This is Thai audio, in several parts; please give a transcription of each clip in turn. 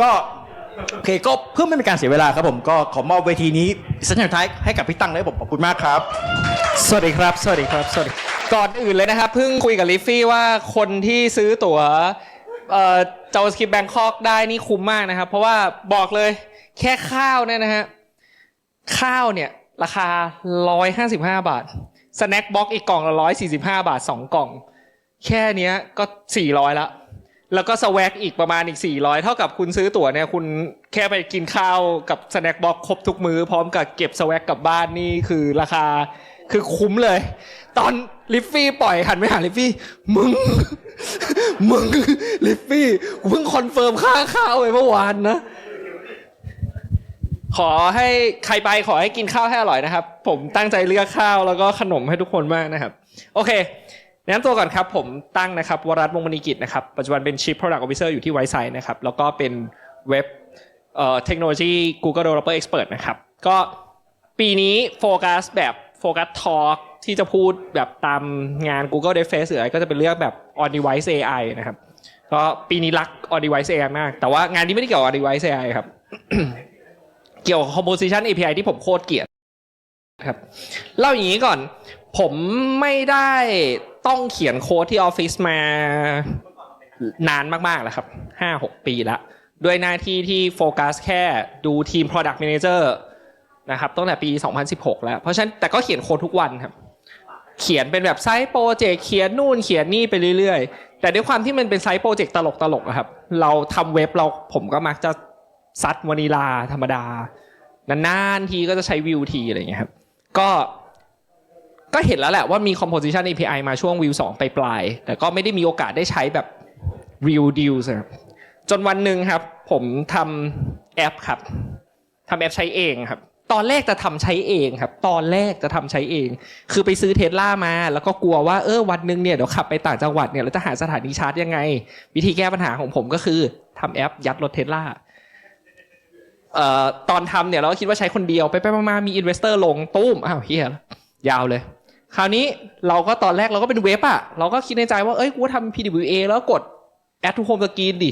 ก็โอเคก็เพื่อไม่เป็นการเสียเวลาครับผมก็ขอมอบเวทีนี้สัญญาณท้ายให้กับพี่ตั้งเลยผมขอบคุณมากครับ สวัสดีครับ สวัสดีครับ สวัสดี ก่อนอื่นเลยนะครับ เพิ่งคุยกับลิฟฟี่ว่าคนที่ซื้อตั๋วเอ่อเจ้าสกิปแบงคอกได้นี่คุ้มมากนะครับ เพราะว่าบอกเลยแค่ข้าวเนี่ยนะฮะ ข้าวเนี่ย ราคา 155 บาท สแน็คบ็อกอีกกล่องละ 145 บาท 2 กล่อง แค่เนี้ยก็ 400ละ แล้วก็สแวกอีกประมาณอีก 400 เท่ากับคุณซื้อตั๋วเนี่ยคุณแค่ไปกินข้าวกับสแน็คบ็อกครบทุกมื้อพร้อมกับเก็บสแวกกลับบ้านนี่คือราคาคือคุ้มเลย ตอนลิฟฟี่ปล่อยหันไปหาลิฟฟี่ มึง มึงลิฟฟี่กูเพิ่งคอนเฟิร์มค่าข้าวไปเมื่อวานนะ ขอให้ใครไปขอให้กินข้าวให้อร่อยนะครับ ผมตั้งใจเลือกข้าวแล้วก็ขนมให้ทุกคนมากนะครับ โอเค แนะนำตัวก่อนครับ ผมตั้งนะครับวรัตวงมณีกิจนะครับ ปัจจุบันเป็น Chief Product Officer อยู่ที่ไวซ์ไซนะครับ แล้วก็เป็นเว็บเอ่อเทคโนโลยี Google Developer Expert นะครับ ก็ปีนี้โฟกัสแบบโฟกัสทอ l k ที่จะพูดแบบตามงาน Google Dev Fest หรืออะไรก็จะเป็นเรื่องแบบ on device AI นะครับ ก็ปีนี้รัก on device AI มาก แต่ว่างานนี้ไม่ได้เกี่ยวกับ on device AI ครับ เกี่ยวกับ composition API ที่ผมโคตรเกลียดครับเล่าอย่างนี้ก่อน ผมไม่ได้ ต้องเขียนโค้ดที่ออฟฟิศมานานมากๆแล้วครับห้าหกปีแล้วด้วยหน้าที่ที่โฟกัสแค่ดูทีม Product Manager นะครับตั้งแต่ปี 2016 แล้ว เพราะฉะนั้นแต่ก็เขียนโค้ดทุกวันครับ เขียนเป็นแบบไซต์โปรเจกต์เขียนนู่นเขียนนี่ไปเรื่อยๆ แต่ด้วยความที่มันเป็นไซต์โปรเจกต์ตลกๆครับ เราทำเว็บเราผมก็มักจะซัดวานิลาธรรมดา นานๆทีก็จะใช้วิวทีอะไรอย่างเงี้ยครับ ก็ ก็เห็นแล้วแหละว่ามี composition API มาช่วงวิว2ไปปลายๆแต่ก็ไม่ได้มีโอกาสได้ใช้แบบ real deals ครับจนวันหนึ่งครับ ผมทำแอปครับทำแอปใช้เองครับ ตอนแรกจะทำใช้เองครับ ตอนแรกจะทำใช้เอง คือไปซื้อเทสลามา แล้วก็กลัวว่าเออวันหนึ่งเนี่ยเดี๋ยวขับไปต่างจังหวัดเนี่ยเราจะหาสถานีชาร์จยังไง วิธีแก้ปัญหาของผมก็คือทำแอปยัดรถเทสลาเอ่อตอนทำเนี่ยเราก็คิดว่าใช้คนเดียวไปไปมาๆมีอินเวสเตอร์ลงตุ้มอ้าวเฮียยาวเลย คราวนี้เราก็ตอนแรกเราก็เป็นเว็บอะเราก็คิดในใจว่าเอ้ยกูทำ PWA แล้วกด add to home screen ดิ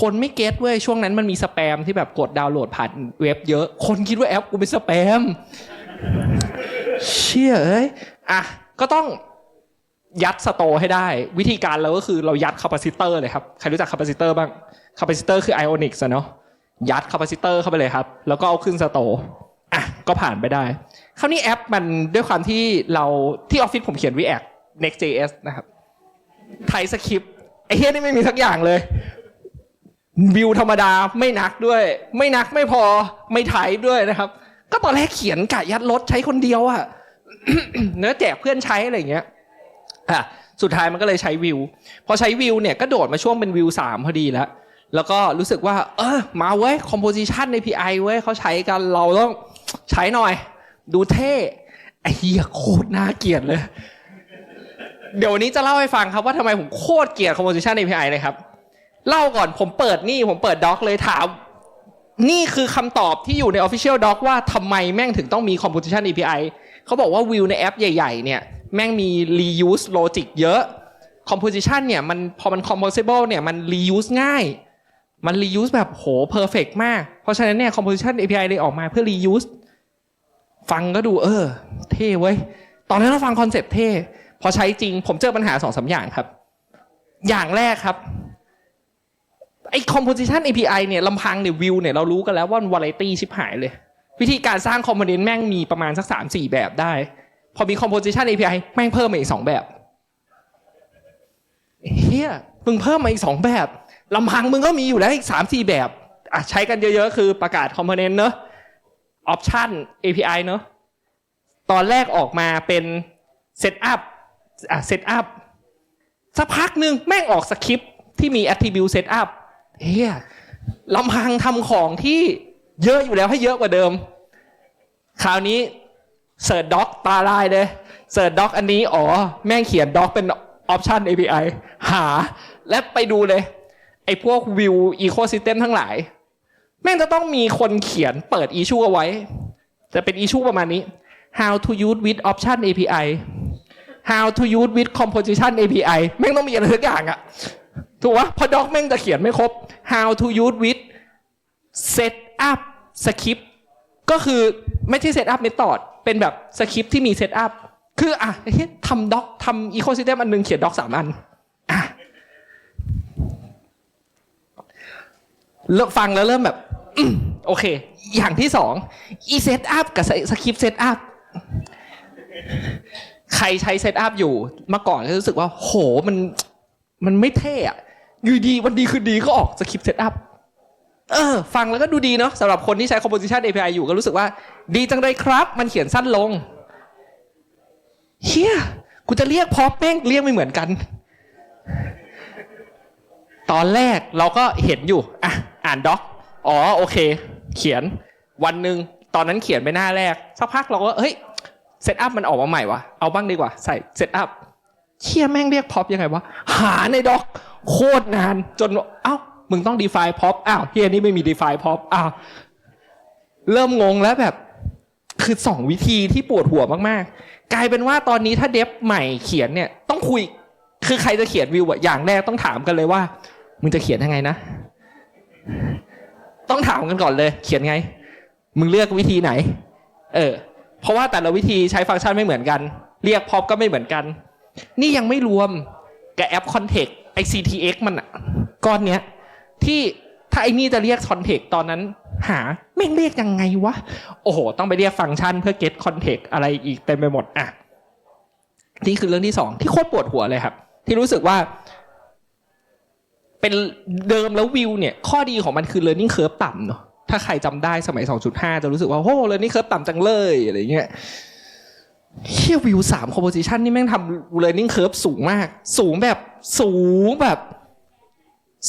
คนไม่เก็ตเว้ยช่วงนั้นมันมีสแปมที่แบบกดดาวน์โหลดผ่านเว็บเยอะ คนคิดว่าแอปกูเป็นสแปม เชี่ยเอ้ยอะก็ต้องยัดสโตร์ให้ได้ วิธีการเราก็คือเรายัดคาปาซิเตอร์เลยครับ ใครรู้จักคาปาซิเตอร์บ้างคาปาซิเตอร์คือ Ionics อะเนาะยัดคาปาซิเตอร์เข้าไปเลยครับ แล้วก็เอาขึ้นสโตร์อะก็ผ่านไปได้ คราวนี้แอปมันด้วยความที่เราที่ออฟฟิศผมเขียน React Next.js นะครับไทยสคริปต์ไอ้เฮียนี่ไม่มีสักอย่างเลยวิวธรรมดาไม่นักด้วย ไม่นักไม่พอไม่ไถด้วยนะครับ ก็ตอนแรกเขียนกะยัดรถใช้คนเดียวอะเนื้อแจกเพื่อนใช้อะไรเงี้ยอะสุดท้ายมันก็เลยใช้วิว พอใช้วิวเนี่ยก็โดดมาช่วงเป็นวิวสามพอดีแล้ว แล้วก็รู้สึกว่า เออมาเว้ย composition API เว้ยเขาใช้กันเราต้องใช้หน่อย ดูเท่ไอ้เหี้ยโคตรน่าเกลียดเลย เดี๋ยววันนี้จะเล่าให้ฟังครับว่าทำไมผมโคตรเกลียด composition API เลยครับ เล่าก่อนผมเปิดนี่ผมเปิดด็อกเลยถาม นี่คือคำตอบที่อยู่ใน Official Doc ว่าทำไมแม่งถึงต้องมี Composition API เขาบอกว่าวิวในแอปใหญ่ ๆ เนี่ย แม่งมี reuse logic เยอะ Composition เนี่ยมันพอมัน composable เนี่ยมัน reuse ง่ายมัน reuse แบบโห perfect มาก เพราะฉะนั้นเนี่ย Composition API เลยออกมาเพื่อ reuse ฟังก็ดูเออ เท่เว้ย ตอนนั้นเราฟังคอนเซปต์เท่ พอใช้จริง ผมเจอปัญหาสองสาอย่างครับ อย่างแรกครับไอ้ composition API เนี่ยลำพังเนี่ยวิวเนี่ยเรารู้กันแล้วว่ามัน variety ชิบหายเลย วิธีการสร้าง component แม่งมีประมาณสักสามสี่แบบได้ พอมี composition API แม่งเพิ่มมาอีกสองแบบเฮียมึงเพิ่มมาอีกสองแบบลำพังมึงก็มีอยู่แล้วอีกสามสี่แบบอะใช้กันเยอะๆ คือประกาศ component เนอะ option API เนอะตอนแรกออกมาเป็น setup อะ setup สักพักหนึ่งแม่งออกสคริปที่มี attribute setup เฮียลำพังทำของที่เยอะอยู่แล้วให้เยอะกว่าเดิม คราวนี้เสิร์ชด็อกตาลายเลยเสิร์ชด็อกอันนี้อ๋อ แม่งเขียนด็อกเป็นออปชัน API หา และไปดูเลย ไอ้พวกวิวอีโค y ิสเต็มทั้งหลาย แม่งจะต้องมีคนเขียนเปิดอิชูเอาไว้ จะเป็นอิชูประมาณนี้ how to use with option API how to use with composition API แม่งต้องมีอะไรสักอย่างอะถูกปะเพอด็อกแม่งจะเขียนไม่ครบ how to use with เซตอัพสคริปต์ก็คือไม่ใช่เซตอัพเมธอดเป็นแบบสคริปที่มีเซตอัพ คืออะทำด็อกทำอีโคซิสเต็มอันหนึงเขียนด็อกสามอันอะเริ่มฟังแล้วเริ่มแบบ โอเค อย่างที่สองอีเซตอัพกับสคริปต์เซตอัพใครใช้เซตอัพอยู่เมื่อก่อนก็รู้สึกว่า โหมันมันไม่เท่อะอยู่ดีวันดีคือดีก็ออกสคริปต์เซตอัพเออฟังแล้วก็ดูดีเนาะสำหรับคนที่ใช้ composition API อยู่ก็รู้สึกว่า ดีจังเลยครับ มันเขียนสั้นลงเฮียกูจะเรียกพอแม่งเรียกไม่เหมือนกัน ตอนแรกเราก็เห็นอยู่ อะ อ่านด็อก อ๋อโอเค เขียนวันหนึ่งตอนนั้นเขียนไปหน้าแรกสักพักเราก็เฮ้ยเซตอัพมันออกมาใหม่วะเอาบ้างดีกว่าใส่เซตอัพเชี่ยแม่งเรียกพ็อปยังไงวะหาในด็อกโคตรนาน จนเอ้ามึงต้อง define pop อ้าวเฮียนี่ไม่มี define pop อ้าวเริ่มงงแล้วแบบ คือสองวิธีที่ปวดหัวมากๆ กลายเป็นว่าตอนนี้ถ้าเดฟใหม่เขียนเนี่ย ต้องคุย คือใครจะเขียนวิวอะอย่างแรกต้องถามกันเลยว่า มึงจะเขียนยังไงนะ ต้องถามกันก่อนเลย เขียนไง มึงเลือกวิธีไหน เออ เพราะว่าแต่ละวิธีใช้ฟังก์ชันไม่เหมือนกัน เรียกพอปก็ไม่เหมือนกัน นี่ยังไม่รวมกับแอป Context ไอ CTX มันอะก้อนเนี้ย ที่ถ้าไอ้นี่จะเรียก Context ตอนนั้น หาแม่งเรียกยังไงวะ โอ้โห ต้องไปเรียกฟังก์ชันเพื่อ get context อะไรอีกเต็มไปหมดอะนี่คือเรื่องที่สองที่โคตรปวดหัวเลยครับ ที่รู้สึกว่า เป็นเดิมแล้ววิวเนี่ยข้อดีของมันคือ learning curve ต่ำเนาะถ้าใครจำได้สมัย 2.5 จะรู้สึกว่าโอ้ learning curve ต่ำจังเลยอะไรเงี้ยเฮียวิวสาม composition นี่แม่งทำ learning curve สูงมาก สูงแบบสูงแบบ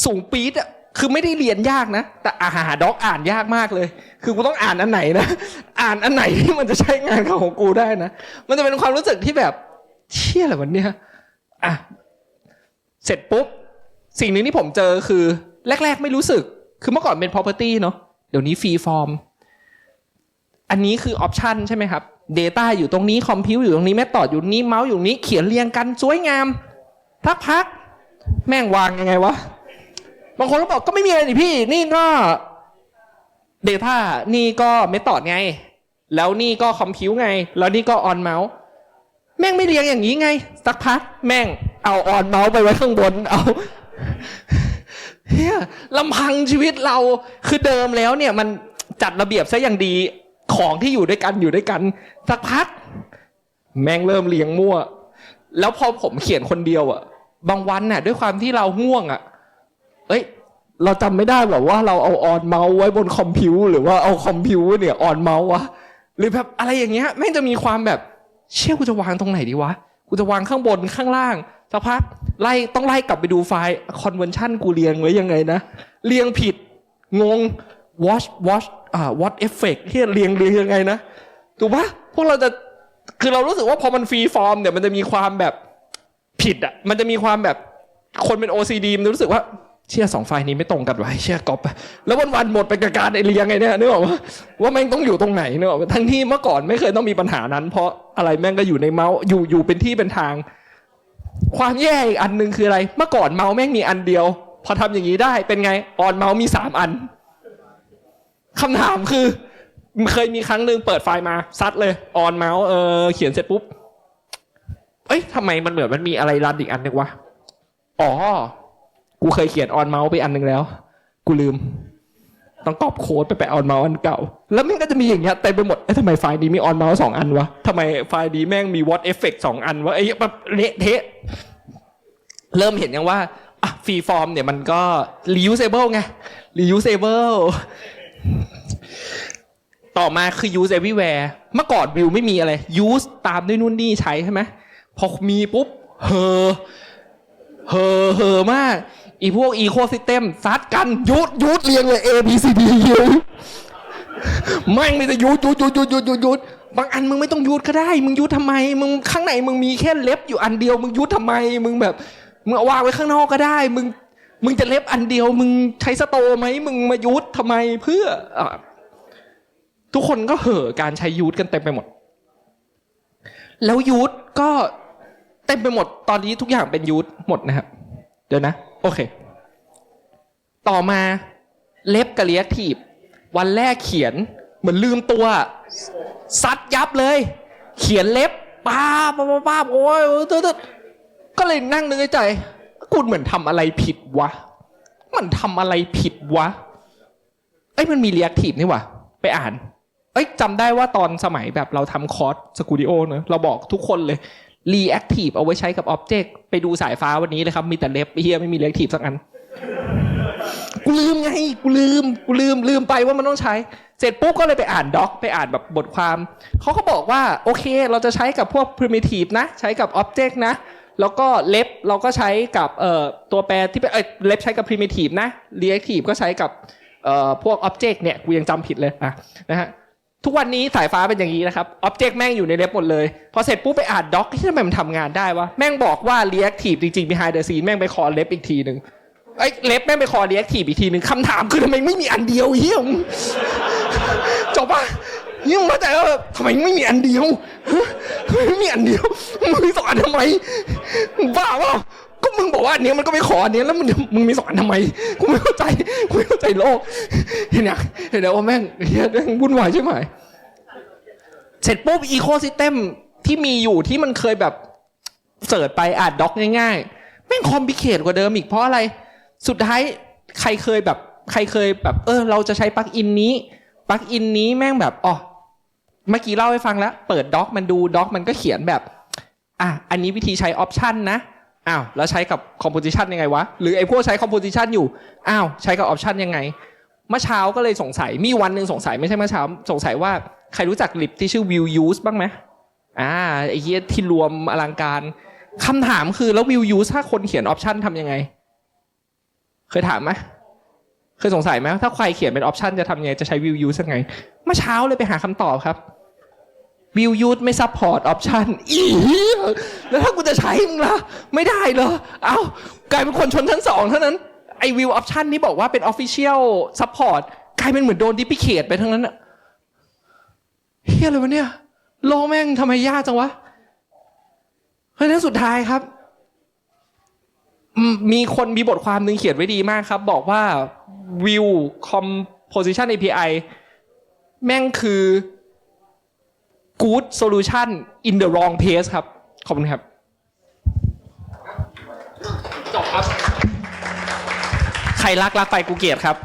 สูงปี๊ดอะคือไม่ได้เรียนยากนะ แต่อาหาด็อกอ่านยากมากเลย คือกูต้องอ่านอันไหนนะ อ่านอันไหนที่มันจะใช้งานของกูได้นะ มันจะเป็นความรู้สึกที่แบบเชี่ยอะไรวันเนี้ยอะ เสร็จปุ๊บ สิ่งหนึ่งที่ผมเจอคือ แรก ๆ ไม่รู้สึก คือเมื่อก่อนเป็น property เนาะเดี๋ยวนี้ฟรีฟอร์มอันนี้คือออปชันใช่ไหมครับ Data อยู่ตรงนี้ Compute อยู่ตรงนี้ Method อยู่นี้เมาส์อยู่นี้เขียนเรียงกันสวยงามทักพักแม่งวางยังไงวะ บางคนก็บอกก็ไม่มีอะไรนี่พี่ นี่ก็ Data นี่ก็ Method ไง แล้วนี่ก็ Compute ไง แล้วนี่ก็ On Mouse แม่งไม่เรียงอย่างนี้ไง สักพัก แม่งเอา On Mouse ไปไว้ข้างบน เอา เฮียลำพังชีวิตเราคือเดิมแล้วเนี่ยมันจัดระเบียบซะอย่างดีของที่อยู่ด้วยกันอยู่ด้วยกัน สักพัก แม่งเริ่มเรียงมั่ว แล้วพอผมเขียนคนเดียวอะบางวันน่ะ ด้วยความที่เราง่วงอะเอ้ย เราจำไม่ได้แบบว่าเราเอาออนเมาส์ไว้บนคอมพิวหรือว่าเอาคอมพิวเนี่ยออนเมาส์วะหรือแบบอะไรอย่างเงี้ยแม่งจะมีความแบบ เชี่ยกูจะวางตรงไหนดีวะกูจะวางข้างบนข้างล่าง สักพักไล่ต้องไล่กลับไปดูไฟล์ convention กูเรียงไว้ยังไงนะ เรียงผิด งง watch watch อ่า what effect ที่เรียงเรียงยังไงนะ ถูกปะพวกเราจะคือเรารู้สึกว่าพอมันฟรีฟอร์มเนี่ยมันจะมีความแบบผิดอะ มันจะมีความแบบคนเป็น OCD มันรู้สึกว่าเชื่อสองไฟล์นี้ไม่ตรงกันไว้เชื่อกอบแล้ววันวันๆหมดไปกับการไอเรียงไงเนี่ยนึกออกว่าว่าแม่งต้องอยู่ตรงไหนนึกออกปะทั้งที่เมื่อก่อนไม่เคยต้องมีปัญหานั้น เพราะอะไรแม่งก็อยู่ในเมาส์อยู่อยู่เป็นที่เป็นทาง ความแย่อีกอันหนึ่งคืออะไร เมื่อก่อนเมาส์แม่งมีอันเดียว พอทำอย่างนี้ได้เป็นไงออนเมาส์มีสามอันคำถามคือ เคยมีครั้งหนึ่งเปิดไฟล์มาซัดเลยออนเมาส์เออเขียนเสร็จปุ๊บเอ้ยทำไมมันเหมือนมันมีอะไรรันอีกอันหนึ่งวะอ๋อกูเคยเขียนออนเมาส์ไปอันหนึ่งแล้ว กูลืม ต้องกรอบโค้ดไปแปะออนเมาส์อันเก่า แล้วมันก็จะมีอย่างเงี้ยเต็มไปหมดเอ้ทำไมไฟล์นี้มีออนเมาส์สองอันวะทำไมไฟล์นี้แม่งมีวอตเอฟเฟกสองอันวะไอ้แบบเละเทะเริ่มเห็นยังว่าอะฟรีฟอร์มเนี่ยมันก็ reusable ไง reusable ต่อมาคือ use everywhere เมื่อก่อนวิวไม่มีอะไร use ตามด้วยนู่นนี่ใช้ใช่ไหมพอมีปุ๊บเฮอเฮอเฮอมาก อีพวก ecosystem ซัดกันยุดยุดเรียงเลย A B C D U แม่งมีแต่ยุดยุดยุดยุดยุดยุดยุดบางอันมึงไม่ต้องยุดก็ได้ มึงยุดทำไม มึงข้างในมึงมีแค่เล็บอยู่อันเดียว มึงยุดทำไม มึงแบบ มึงเอาวางไว้ข้างนอกก็ได้ มึง มึงจะเล็บอันเดียว มึงใช้สโตไหมมึงมายุดทำไมเพื่ออทุกคนก็เห่อการใช้ยูทกันเต็มไปหมด แล้วยูทก็เต็มไปหมด ตอนนี้ทุกอย่างเป็นยูทหมดนะครับ เดี๋ยวนะ โอเค ต่อมาเล็บกับเรียกทีฟวันแรกเขียนเหมือนลืมตัว ซัดยับเลย เขียนเล็บป้าป้าป้าโอ้ยตึ๊ดก็เลยนั่งนึกในใจกูเหมือนทำอะไรผิดวะ มันทำอะไรผิดวะ เอ้ยมันมีเรียกทีฟนี่วะไปอ่าน เอ้ยจำได้ว่าตอนสมัยแบบเราทำคอร์สสกูดิโอเนอะเราบอกทุกคนเลย reactive เอาไว้ใช้กับ object ไปดูสายฟ้าวันนี้เลยครับ มีแต่เล็บเฮียไม่มี reactive สักอัน กูลืมไง กูลืม กูลืม ลืมไปว่ามันต้องใช้ เสร็จปุ๊บก็เลยไปอ่านด็อก ไปอ่านแบบบทความ เขาก็บอกว่า โอเค เราจะใช้กับพวก primitive นะ ใช้กับ object นะ แล้วก็เล็บเราก็ใช้กับเอ่อตัวแปรที่เป็นเอ้ยเล็บใช้กับ primitive นะ reactive ก็ใช้กับเอ่อพวก object เนี่ย กูยังจำผิดเลยอะนะฮะ ทุกวันนี้สายฟ้าเป็นอย่างนี้นะครับ object แม่งอยู่ในเล็บหมดเลย พอเสร็จปุ๊บไปอ่านด็อกที่ทำไมมันทำงานได้วะ แม่งบอกว่า reactive จริงๆ behind the scene แม่งไปคอเล็บอีกทีหนึ่งไอ้เล็บแม่งไปคอ reactive อีกทีหนึ่งคำถามคือทำไมไม่มีอันเดียวเฮียมจบปะนี่มึงเข้าใจว่าแบบทำไมไม่มีอันเดียวไม่มีอันเดียวมึงสอนทำไมบ้าเปล่า ก็มึงบอกว่าอันนี้มันก็ไปขออันนี้แล้วมึงมึงมีสอนทำไมกูไม่เข้าใจกูไม่เข้าใจโลกเห็นยังเห็นแล้วว่าแม่งเฮียแม่งวุ่นวายใช่ไหมเสร็จปุ๊บอีโคซิสเต็มที่มีอยู่ที่มันเคยแบบเสิร์ชไปอ่านด็อกง่ายๆแม่งคอมพิเคทกว่าเดิมอีกเพราะอะไร สุดท้ายใครเคยแบบ ใครเคยแบบ เออ เราจะใช้ปลั๊กอินนี้ปลั๊กอินนี้แม่งแบบอ๋อเมื่อกี้เล่าให้ฟังแล้ว เปิดด็อกมันดูด็อกมันก็เขียนแบบ อะอันนี้วิธีใช้ออปชันนะ อ้าวแล้วใช้กับคอมโพสิชันยังไงวะ หรือไอ้พวกใช้คอมโพสิชันอยู่ อ้าวใช้กับออปชันยังไง เมื่อเช้าก็เลยสงสัย มีวันหนึ่งสงสัยไม่ใช่เมื่อเช้า สงสัยว่าใครรู้จักลิปที่ชื่อ Will Use บ้างไหมอ่าไอ้เหี้ยที่รวมอลังการคำถามคือแล้ว Will Use ถ้าคนเขียนออปชันทำยังไง เคยถามไหมเคยสงสัยไหมถ้าใครเขียนเป็นออปชันจะทำยังไง จะใช้ Will Use ยังไง เมื่อเช้าเลยไปหาคำตอบครับ Will Use ไม่ซัพพอร์ตออปชันอีแล้วถ้ากูจะใช้มึงล่ะ ไม่ได้เหรอ เอ้ากลายเป็นคนชนชั้นสองเท่านั้น ไอวิวออปชันนี่บอกว่าเป็น Official Support กลายเป็นเหมือนโดนดิพิเคทไปทั้งนั้นอะเฮียอะไรวะเนี่ย โลกแม่งทำไมยากจังวะ เพราะฉะนั้นสุดท้ายครับมมีคนมีบทความหนึ่งเขียนไว้ดีมากครับ บอกว่า View Composition API แม่งคือ good solution in the wrong place ครับ ขอบคุณครับ จบครับ ใครรักรักไปกูเกลียดครับ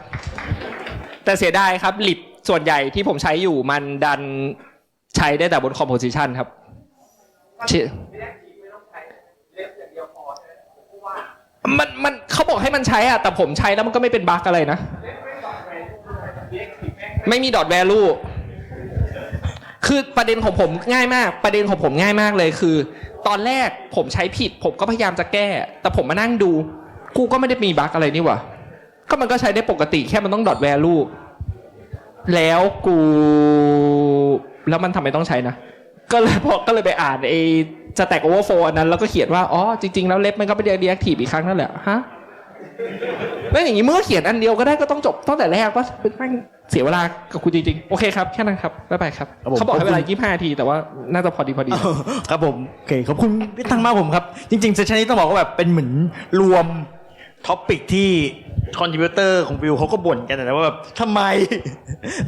แต่เสียดายครับลิปส่วนใหญ่ที่ผมใช้อยู่มันดันใช้ได้แต่บน composition ครับเชื่อมันมันเขาบอกให้มันใช้อะแต่ผมใช้แล้วมันก็ไม่เป็นบั๊กอะไรนะ ไม่มีดอทแวลู คือประเด็นของผมง่ายมาก ประเด็นของผมง่ายมากเลยคือ ตอนแรกผมใช้ผิด ผมก็พยายามจะแก้ แต่ผมมานั่งดู กูก็ไม่ได้มีบั๊กอะไรนี่หว่าก็มันก็ใช้ได้ปกติแค่มันต้องดอทแวลูแล้วกู แล้วมันทำไมต้องใช้นะ ก็เลยพอก็เลยไปอ่านไอ้สแตกโอเวอร์โฟนั้น แล้วก็เขียนว่า อ๋อ จริง ๆ แล้วเล็บมันก็ไปเรียกทีฟอีกครั้งนั่นแหละฮะ แล้วอย่างนี้เมื่อเขียนอันเดียวก็ได้ก็ต้องจบตั้งแต่แรกว่าแม่งเสียเวลากับคุณจริงๆ โอเคครับ แค่นั้นครับบ๊ายบายครับ ครับผม เขาบอกให้เวลาขอบคุณ25นาที แต่ว่าน่าจะพอดีพอดี ครับผมโอเคขอบคุณพี่ตั้งมากผมครับ จริงๆเซสชันนี้ต้องบอกว่าแบบเป็นเหมือนรวมท็อปิกที่คอนทริบิวเตอร์ของวิวเขาก็บ่นกันนะว่าแบบทำไม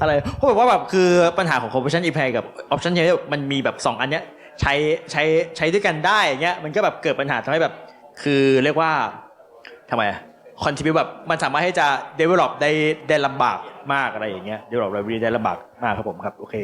อะไรเพราะแบบว่าแบบคือปัญหาของ Conversion API กับ Option เนี่ยมันมีแบบสองอันเนี้ยใช้ใช้ใช้ด้วยกันได้อย่างเงี้ยมันก็แบบเกิดปัญหาทำให้แบบ คือเรียกว่า ทำไมคอนทิบิวแบบมันสามารถให้จะ develop ได้ได้ลำบากมากอะไรอย่างเงี้ย develop library ได้ลำบากมากครับผมครับ โอเค